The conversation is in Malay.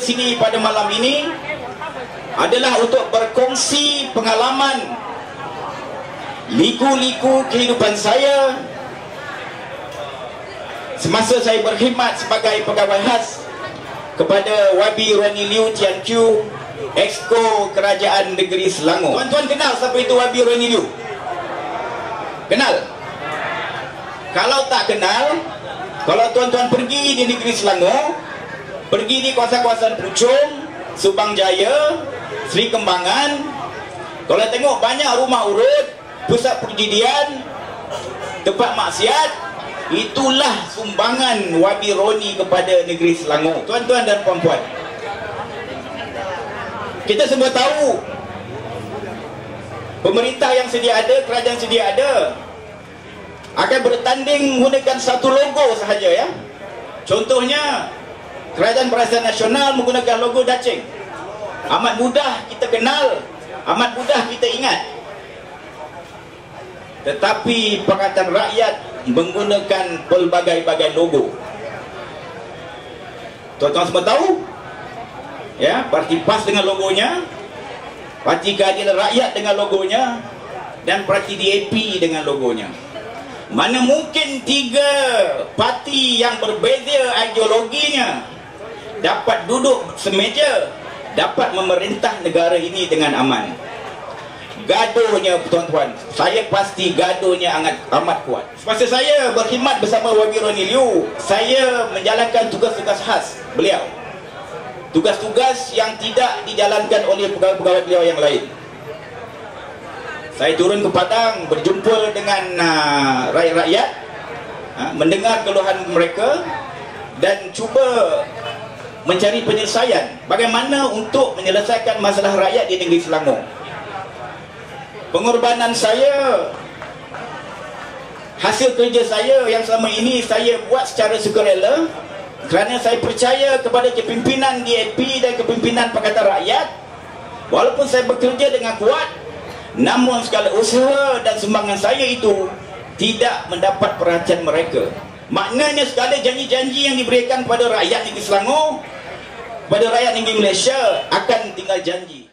sini pada malam ini adalah untuk berkongsi pengalaman liku-liku kehidupan saya semasa saya berkhidmat sebagai pegawai khas kepada Wabi Roni Liu Tian Qiu Exco Kerajaan Negeri Selangor. Tuan-tuan kenal siapa itu Wabi Roni Liu? Kenal? Kalau tak kenal, kalau tuan-tuan pergi di negeri Selangor, pergi di kawasan-kawasan Puchong, Subang Jaya, Sri Kembangan, kalau tengok banyak rumah urut, pusat perjudian, tempat maksiat, itulah sumbangan Wabi Roni kepada negeri Selangor. Tuan-tuan dan puan-puan. Kita semua tahu pemerintah yang sedia ada, kerajaan sedia ada akan bertanding menggunakan satu logo sahaja ya. Contohnya Kerajaan Perasaan Nasional menggunakan logo Dacing. Amat mudah kita kenal, amat mudah kita ingat. Tetapi Pakatan Rakyat menggunakan pelbagai-bagai logo. Tuan-tuan semua tahu? Ya, Parti PAS dengan logonya, Parti Keadilan Rakyat dengan logonya dan Parti DAP dengan logonya. Mana mungkin tiga parti yang berbeza ideologinya dapat duduk semeja dapat memerintah negara ini dengan aman? Gaduhnya tuan-tuan. Saya pasti gaduhnya amat, amat kuat. Semasa saya berkhidmat bersama Wabi Roni Liu saya menjalankan tugas-tugas khas beliau. Tugas-tugas yang tidak dijalankan oleh pegawai-pegawai beliau yang lain. Saya turun ke Padang berjumpa dengan uh, rakyat-rakyat uh, mendengar keluhan mereka dan cuba mencari penyelesaian. Bagaimana untuk menyelesaikan masalah rakyat di negeri Selangor? Pengorbanan saya hasil kerja saya yang selama ini saya buat secara sukarela kerana saya percaya kepada kepimpinan DAP dan kepimpinan Pakatan Rakyat walaupun saya bekerja dengan kuat namun segala usaha dan sumbangan saya itu tidak mendapat perhatian mereka. Maknanya segala janji-janji yang diberikan kepada rakyat negeri Selangor kepada rakyat negeri Malaysia akan tinggal janji